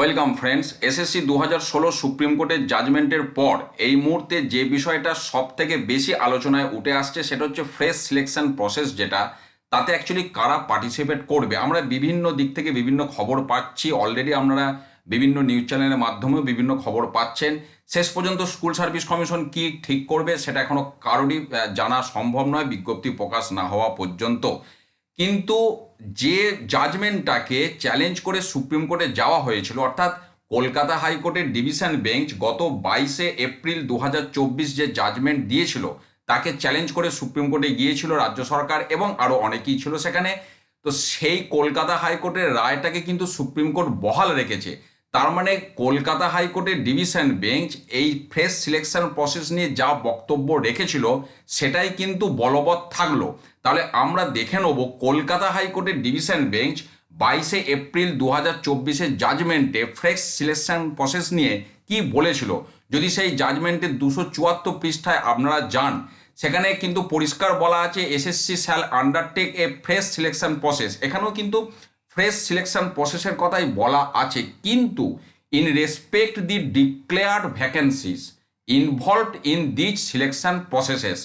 Welcome friends, SSC দু হাজার ষোলো সুপ্রিম কোর্টের জাজমেন্টের পর এই মুহূর্তে যে বিষয়টা সব থেকে বেশি আলোচনায় উঠে আসছে সেটা হচ্ছে ফ্রেশ সিলেকশন প্রসেস যেটা, তাতে অ্যাকচুয়ালি কারা পার্টিসিপেট করবে? আমরা বিভিন্ন দিক থেকে বিভিন্ন খবর পাচ্ছি অলরেডি আপনারা বিভিন্ন নিউজ চ্যানেলের মাধ্যমেও বিভিন্ন খবর পাচ্ছেন। শেষ পর্যন্ত স্কুল সার্ভিস কমিশন কি ঠিক করবে সেটা এখনও কারোরই জানা সম্ভব নয়, বিজ্ঞপ্তি প্রকাশ না হওয়া পর্যন্ত। কিন্তু যে জাজমেন্টটাকে চ্যালেঞ্জ করে সুপ্রিম কোর্টে যাওয়া হয়েছিল, অর্থাৎ কলকাতা হাইকোর্টের ডিভিশন বেঞ্চ গত বাইশে এপ্রিল দু হাজার চব্বিশ যে জাজমেন্ট দিয়েছিল, তাকে চ্যালেঞ্জ করে সুপ্রিম কোর্টে গিয়েছিল রাজ্য সরকার এবং আরও অনেকেই ছিল সেখানে। তো সেই কলকাতা হাইকোর্টের রায়টাকে কিন্তু সুপ্রিম কোর্ট বহাল রেখেছে। তার মানে কলকাতা হাইকোর্টের ডিভিশন বেঞ্চ এই ফ্রেশ সিলেকশন প্রসেস নিয়ে যা বক্তব্য রেখেছিল, সেটাই কিন্তু বলবৎ থাকল। তাহলে আমরা দেখে নেব কলকাতা হাইকোর্টের ডিভিশন বেঞ্চ বাইশে এপ্রিল দু হাজার চব্বিশের জাজমেন্টে ফ্রেশ সিলেকশন প্রসেস নিয়ে কি বলেছিল। যদি সেই জাজমেন্টের দুশো চুয়াত্তর পৃষ্ঠায় আপনারা যান, সেখানে কিন্তু পরিষ্কার বলা আছে, SSC shall undertake a fresh selection process এখানেও কিন্তু ফ্রেশ সিলেকশন প্রসেসের কথাই বলা আছে। কিন্তু in respect the declared vacancies involved in these selection processes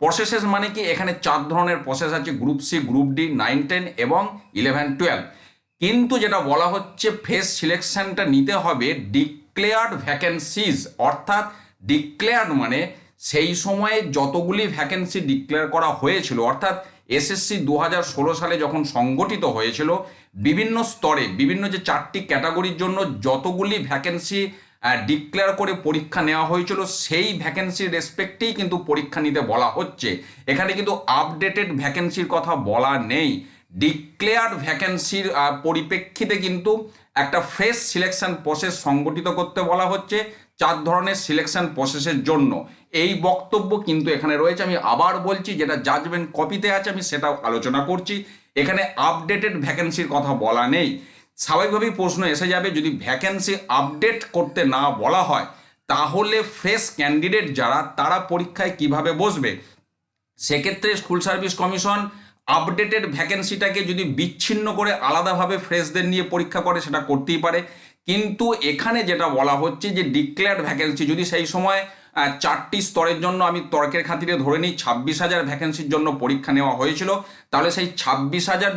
processes মানে কি? এখানে চার ধরনের প্রসেস আছে group C group D nine ten এবং ইলেভেন টুয়েলভ কিন্তু যেটা বলা হচ্ছে ফেস সিলেকশনটা নিতে হবে ডিক্লেয়ার্ড ভ্যাকেন্সিজ অর্থাৎ ডিক্লেয়ার্ড মানে সেই সময়ে যতগুলি ভ্যাকেন্সি ডিক্লেয়ার করা হয়েছিল, অর্থাৎ এসএসসি দু হাজার ষোলো সালে যখন সংগঠিত হয়েছিল, বিভিন্ন স্তরে, বিভিন্ন যে চারটি ক্যাটাগরির জন্য যতগুলি ভ্যাকেন্সি ডিক্লেয়ার করে পরীক্ষা নেওয়া হয়েছিল, সেই ভ্যাকেন্সির রেসপেক্টেই কিন্তু পরীক্ষা নিতে বলা হচ্ছে। এখানে কিন্তু আপডেটেড ভ্যাকেন্সির কথা বলা নেই। ডিক্লেয়ার্ড ভ্যাকেন্সির পরিপ্রেক্ষিতে কিন্তু একটা ফ্রেশ সিলেকশন প্রসেস সংগঠিত করতে বলা হচ্ছে। চার ধরনের সিলেকশন প্রসেসের জন্য। এই বক্তব্য কিন্তু এখানে রয়েছে। আমি আবার বলছি, যেটা জাজমেন্ট কপিতে আছে, আমি সেটাও আলোচনা করছি। এখানে আপডেটেড ভ্যাকেন্সির কথা বলা নেই। স্বাভাবিকভাবেই প্রশ্ন এসে যাবে, যদি ভ্যাকেন্সি আপডেট করতে না বলা হয়, তাহলে ফ্রেশ ক্যান্ডিডেট যারা, তারা পরীক্ষায় কীভাবে বসবে? সেক্ষেত্রে স্কুল সার্ভিস কমিশন আপডেটেড ভ্যাকেন্সিটাকে যদি বিচ্ছিন্ন করে আলাদাভাবে ফ্রেশদের নিয়ে পরীক্ষা করে, সেটা করতেই পারে। কিন্তু এখানে যেটা বলা হচ্ছে যে ডিক্লেয়ার্ড ভ্যাকেন্সি যদি সেই সময় চারটি স্তরের জন্য আমি তর্কের খাতিরে ধরে নিই, ছাব্বিশ হাজার ভ্যাকেন্সির জন্য পরীক্ষা নেওয়া হয়েছিল, তাহলে সেই ছাব্বিশ হাজার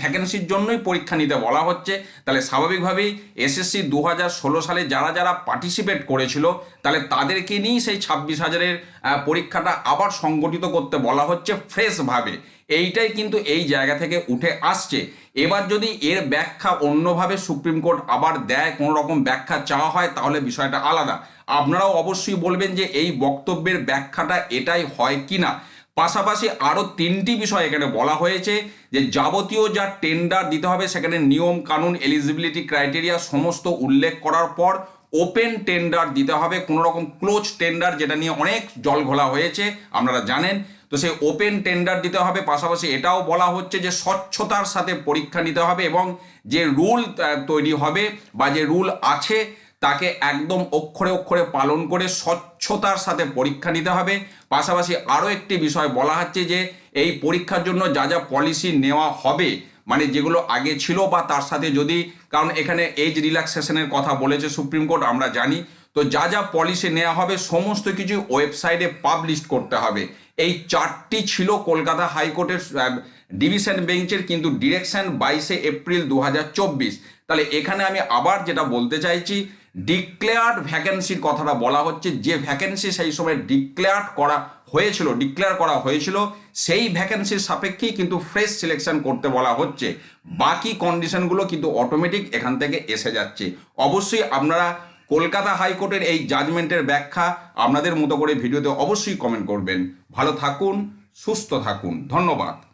ভ্যাকেন্সির জন্যই পরীক্ষা নিতে বলা হচ্ছে। তাহলে স্বাভাবিকভাবেই এসএসসি দু হাজার ষোলো সালে যারা যারা পার্টিসিপেট করেছিল, তাহলে তাদেরকে নিয়েই সেই ছাব্বিশ হাজারের পরীক্ষাটা আবার সংগঠিত করতে বলা হচ্ছে ফ্রেশভাবে এইটাই কিন্তু এই জায়গা থেকে উঠে আসছে। এবার যদি এর ব্যাখ্যা অন্যভাবে সুপ্রিম কোর্ট আবার দেয়, কোনো রকম ব্যাখ্যা চাওয়া হয়, তাহলে বিষয়টা আলাদা। আপনারাও অবশ্যই বলবেন যে এই বক্তব্যের ব্যাখ্যাটা এটাই হয় কি না পাশাপাশি আরও তিনটি বিষয় এখানে বলা হয়েছে, যে যাবতীয় যা টেন্ডার দিতে হবে, সেখানে নিয়ম, কানুন এলিজিবিলিটি ক্রাইটেরিয়া সমস্ত উল্লেখ করার পর ওপেন টেন্ডার দিতে হবে কোনো রকম ক্লোজ টেন্ডার যেটা নিয়ে অনেক জল ঘোলা হয়েছে, আপনারা জানেন। তো সেই ওপেন টেন্ডার দিতে হবে, পাশাপাশি এটাও বলা হচ্ছে যে স্বচ্ছতার সাথে পরীক্ষা নিতে হবে এবং যে রুল তৈরি হবে বা যে রুল আছে, তাকে একদম অক্ষরে অক্ষরে পালন করে স্বচ্ছতার সাথে পরীক্ষা নিতে হবে। পাশাপাশি আরও একটি বিষয় বলা হচ্ছে যে এই পরীক্ষার জন্য যা যা পলিসি নেওয়া হবে মানে যেগুলো আগে ছিল বা তার সাথে যদি, কারণ এখানে এজ রিল্যাক্সেশনের কথা বলেছে সুপ্রিম কোর্ট, আমরা জানি। তো যা যা পলিসি নেওয়া হবে, সমস্ত কিছু ওয়েবসাইটে পাবলিশ করতে হবে। এই চারটি ছিল কলকাতা হাইকোর্টের ডিভিশন বেঞ্চের কিন্তু ডিরেকশন বাইশে এপ্রিল দু হাজার চব্বিশ। তাহলে এখানে আমি আবার যেটা বলতে চাইছি ডিক্লেয়ার্ড ভ্যাকেন্সির কথাটা বলা হচ্ছে। যে ভ্যাকেন্সি সেই সময় ডিক্লেয়ার্ড করা হয়েছিল ডিক্লেয়ার করা হয়েছিল, সেই ভ্যাকেন্সির সাপেক্ষেই কিন্তু ফ্রেশ সিলেকশন করতে বলা হচ্ছে। বাকি কন্ডিশনগুলো কিন্তু অটোমেটিক এখান থেকে এসে যাচ্ছে। অবশ্যই আপনারা কলকাতা হাইকোর্টের এই জাজমেন্টের ব্যাখ্যা আপনাদের মতো করে ভিডিওতে অবশ্যই কমেন্ট করবেন। ভালো থাকুন, সুস্থ থাকুন। ধন্যবাদ।